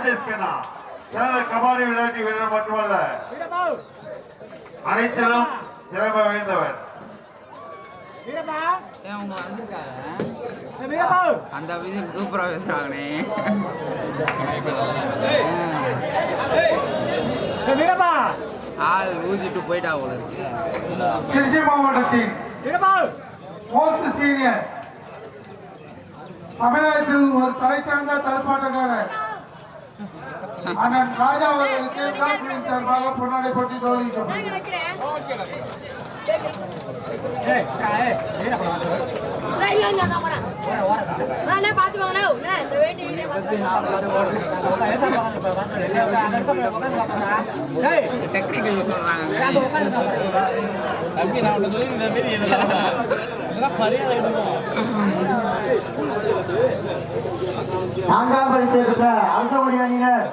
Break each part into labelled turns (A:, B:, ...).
A: ராஜேஷ் கண்ணா சிறந்த கபாடி விளையாட்டு வீரர் மட்டுமல்ல? அனைத்திலும் திறமை வாய்ந்தவர்.
B: அந்த விஷயம் சூப்பரா பேசுறாங்கண்ணே. ஆள் ஊதிட்டு போயிட்டா போல இருக்கு.
A: திருச்சி மாவட்டத்தின் சீனியர். தமிழகத்தில் ஒரு தலை சார்ந்த தடுப்பாட்டக்காரர். அண்ணன் ராஜா அவர்களுக்கு விழாக்குழுவின் சார்பாக பொன்னாடை போட்டி
C: நான்காம் பரிசை பெற்ற அரசமொழி அணியினர்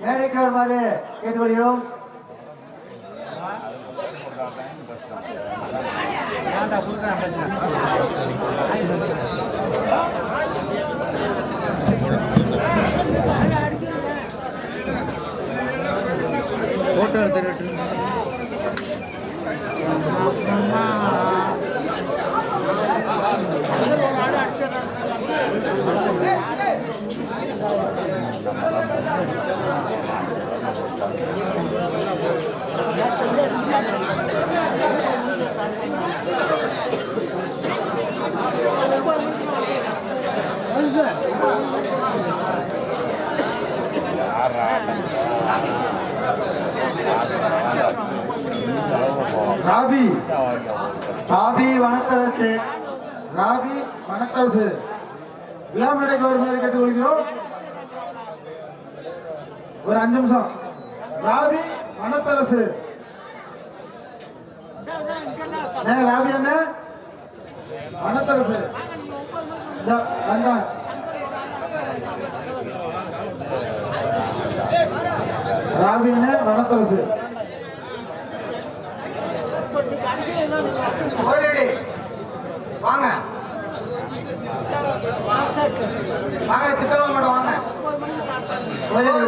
C: மேடைக்கு வருமாறு கேட்டுக்கொள்கிறோம்
B: போட்டோ எடுத்துட்டு
A: ராபி
C: வனத்தரசு
A: விழாமேடைக்கு வருமாறு கேட்டுக்கொள்கிறோம் ஒரு அஞ்சு நிமிஷம். ராவி வனத்தரசு. ராவி ராபி என்ன வனத்தரசு. அண்ணா ராவி ராபி வனத்தரசு.
C: கோயிலடி வாங்க. வாங்க திட்டலாம் மேடம் வாங்க.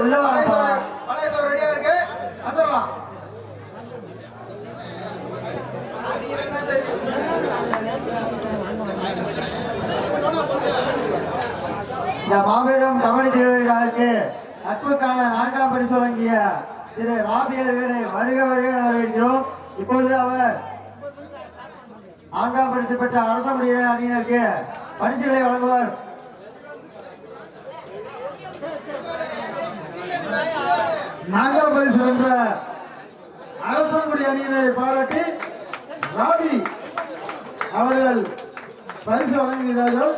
C: உள்ள வாங்க பழைய ரெடியா இருக்கு. வந்துடலாம். இந்த மாபெரும் கபடி திருவிழாவிற்கு நட்புக்கான நான்காம் பரிசு வழங்கிய திரு ராபியர் வீரை வருக வருக வரவேற்கிறோம். இப்பொழுது அவர் நான்காம் பரிசு பெற்ற அரச முடியினர் அணியினருக்கு பரிசுகளை வழங்குவார்.
A: நான்காம் பரிசு வென்ற அரசங்குடி அணியினரை பாராட்டி ராபி அவர்கள் பரிசு வழங்குகிறார்கள்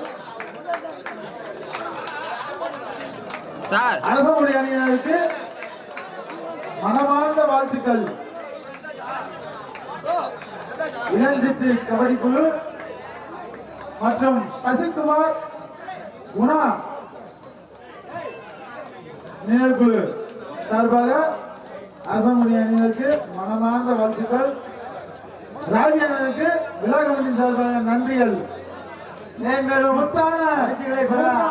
B: சார்.
A: அரசங்குடி அணியினருக்கு மனமார்ந்த வாழ்த்துக்கள். இளஞ்சிட்டு கபடி குழு மற்றும் சசிகுமார் குணா நிழற்குழு சார்பாக அரசங்குடி அணியினருக்கு மனமார்ந்த வாழ்த்துக்கள். ராவி அண்ணனுக்கு விழா கமிட்டி சார்பாக நன்றிகள்.
C: மேன்மேலும்
A: முத்தான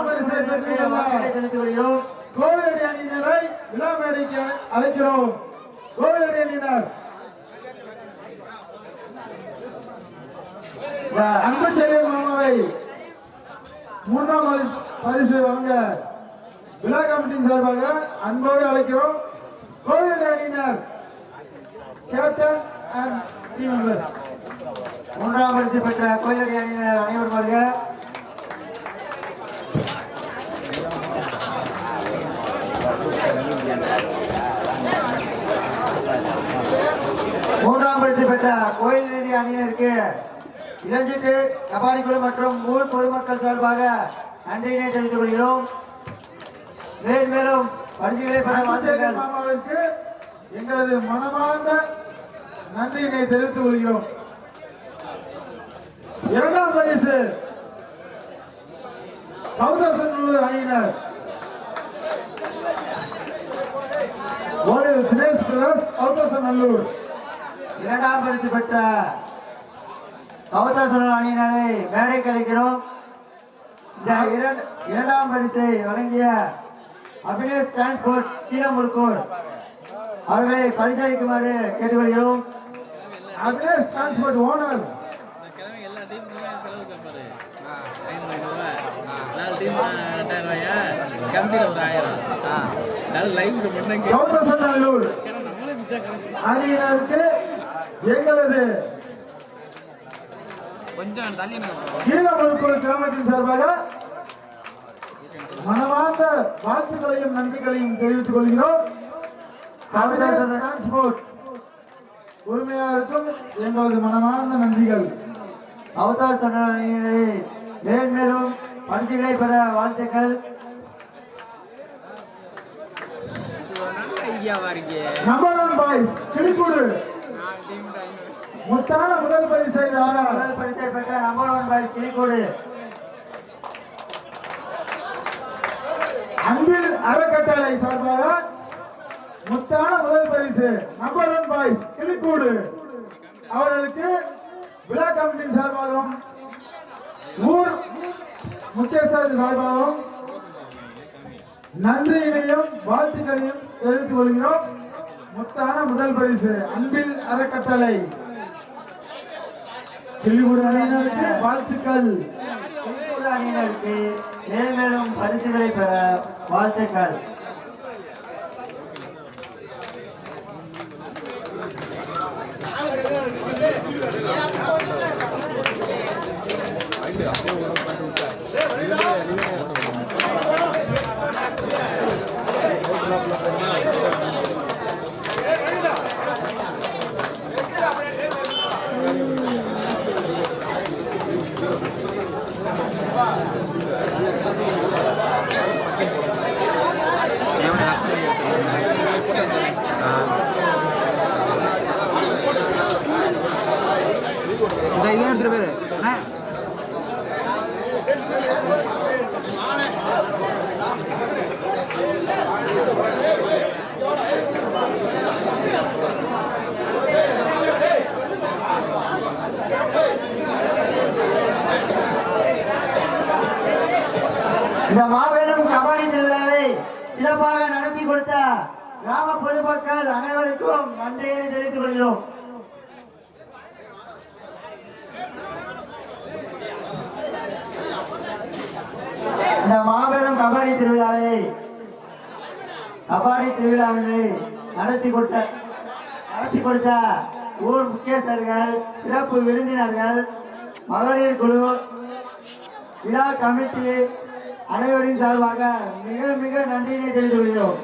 A: பரிசை பெற்றுள்ள
C: வாக்களை தெரிவித்துக் கொள்கிறோம்
A: கோவிலடி அணியினரை விழா மேடைக்கு அழை- அழைக்கிறோம். கோவிலடி அணியினர் அன்பு செல்லியர் மாமாவை மூன்றாம் பரிசு வழங்க விழா கமிட்டியின் சார்பாக அன்போடு அழைக்கிறோம் கோவில் அணியினர் கேப்டன் அண்ட் டீம் மெம்பர்ஸ்
C: மூன்றாம் பரிசு பெற்ற கோயிலடி அணியினர் அனைவரும் வருக மூன்றாம் பரிசு பெற்ற கோயிலடி அணியினருக்கு இளஞ்சிட்டு கபாடி குழு மற்றும் ஊர் பொதுமக்கள் சார்பாக நன்றியினை தெரிவித்துக் கொள்கிறோம். மேன்மேலும் பரிசுகளை பெற வாழ்த்துக்கள்.
A: மாமாவிற்கு எங்களது மனமார்ந்த நன்றியினை தெரிவித்துக் கொள்கிறோம். இரண்டாம் பரிசு கௌதர்சன் அணியினர். தினேஷ் பிரதர்ஸ் கௌதர்சன் நல்லூர்.
C: இரண்டாம் பரிசு பெற்ற கவதாசன அணியினரை மேடை கிடைக்கிறோம் இந்த இரண்டாம் பரிசை வழங்கிய அபினேஷ் டிரான்ஸ்போர்ட் கீழமுருக்கூர் அவர்களை பரிசளிக்குமாறு கேட்டுக்கொள்கிறோம்.
A: Abinesh transport owner.
D: கிழமை ஒரு ஆயிரம்
B: கொஞ்சம் தள்ளி
A: கிராமத்தின் சார்பாக மனமார்ந்த வாழ்த்துக்களையும் நன்றிகளையும் தெரிவித்துக் கொள்கிறோம். டிரான்ஸ்போர்ட் உரிமையாருக்கும் எங்களது மனமார்ந்த நன்றிகள்.
C: அவதார் அணியினரை மேன்மேலும் பரிசுகளை பெற வாழ்த்துக்கள்.
A: Number one boys Kilikkoodu.
B: நான் டீம்
A: முத்தான முதல் பரிசை
C: முதல் பரிசை பெற்ற நம்பர் ஒன் பாய்ஸ் கிளிக்கூடு.
A: அன்பில் அறக்கட்டளை சார்பாக முத்தான முதல் பரிசு நம்பர் ஒன் பாய்ஸ் கிளிக்கூடு. அவர்களுக்கு விழா கமிட்டி சார்பாகவும் ஊர் முக்கியஸ்தர் சார்பாகவும் நன்றியினையும் வாழ்த்துக்களையும் தெரிவித்துக் கொள்கிறோம். முத்தான முதல் பரிசு அன்பில் அறக்கட்டளை. கிளிக்கூடு அணியினருக்கு வாழ்த்துக்கள்.
C: கிளிக்கூடு அணியினருக்கு மேலும் பரிசுகளை பெற வாழ்த்துக்கள்
B: இந்த இதை எடுத்துட்டு போயிரு அண்ணா
C: இந்த மாபெரும் கபடி திருவிழாவை சிறப்பாக நடத்தி கொடுத்த கிராம பொதுமக்கள் அனைவருக்கும் நன்றியை தெரிவித்துக் கொள்கிறோம் இந்த மாபெரும் கபாடி திருவிழாவை கபாடி திருவிழாவினை நடத்தி கொடுத்த நடத்தி கொடுத்த ஊர் முக்கியஸ்தர்கள் சிறப்பு விருந்தினர்கள் மகளிர் குழு விழா கமிட்டி அனைவரின் சார்பாக மிக மிக நன்றியினை தெரிவித்துக் கொள்கிறோம்.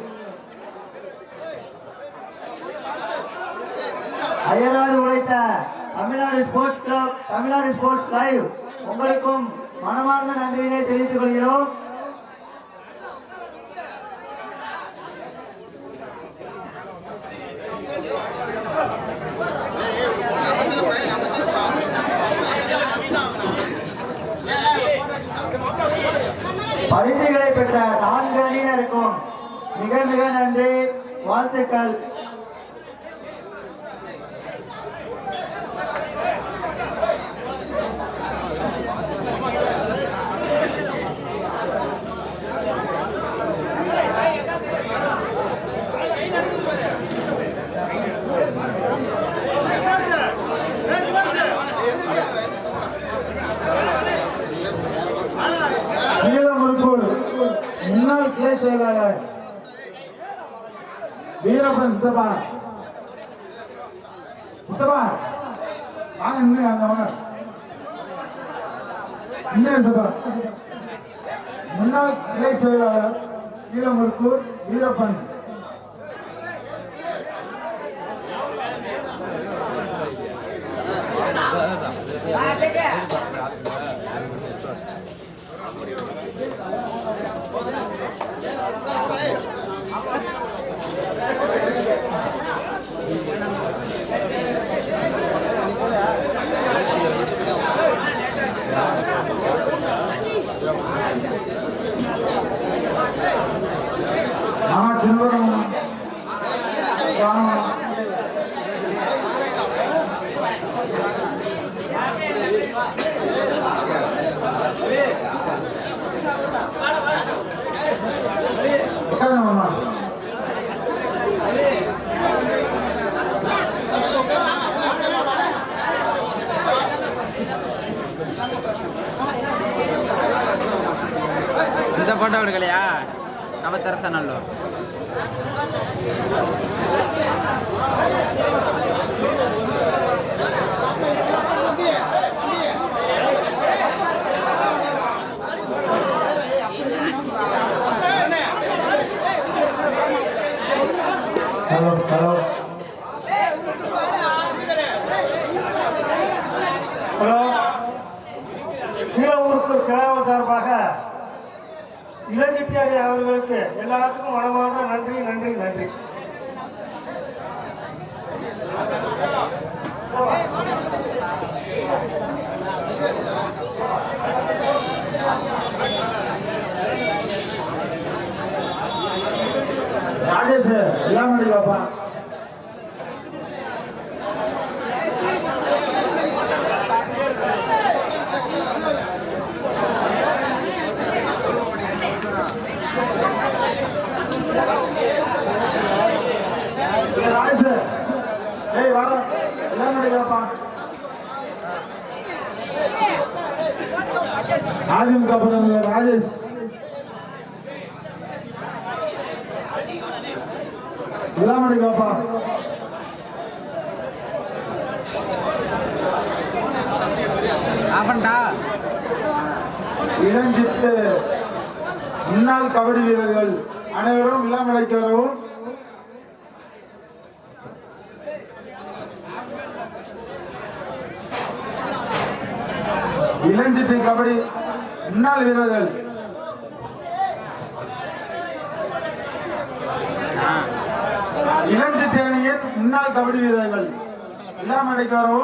C: அயராது உழைத்த Tamil Nadu sports club Tamil Nadu sports live உங்களுக்கும் மனமார்ந்த நன்றியினை தெரிவித்துக் கொள்கிறோம். பரிசுகளை பெற்ற நான்கு அணியினருக்கும் மிக மிக நன்றி. வாழ்த்துக்கள்
A: கீழமருப்பூர் முன்னாள் கிளை செயலாளர் வீரப்பன் சித்தப்பா. சித்தப்பா வாங்க இன்னும் அந்த வாங்க. இன்னும் சித்தப்பா. முன்னாள் இலை செயலாளர் கீழமருப்பூர் வீரப்பன்.
B: எடுக்கலையா? நவத்தரசனல்லோ
C: ஹலோ ஹலோ
A: ஹலோ. அடி அவர்களுக்கு எல்லாத்துக்கும் மனமான நன்றி நன்றி நன்றி. ராஜேஷ் எல்லாம் மணி பாப்பா ஏய், ராஜேஷ் ஏய் வாடா எல்லாம் மணி பாப்பா அதிமுக பிரமுகர் ராஜேஷ் இல்லாமடி பாப்பா இளஞ்சிட்டு முன்னாள் கபடி வீரர்கள் அனைவரும் இளமலைக்கு வரவும் இளஞ்சிட்டு கபடி முன்னாள் வீரர்கள். இளஞ்சிட்டு அணியின் முன்னாள் கபடி வீரர்கள். எல்லாம் அடைக்காரோ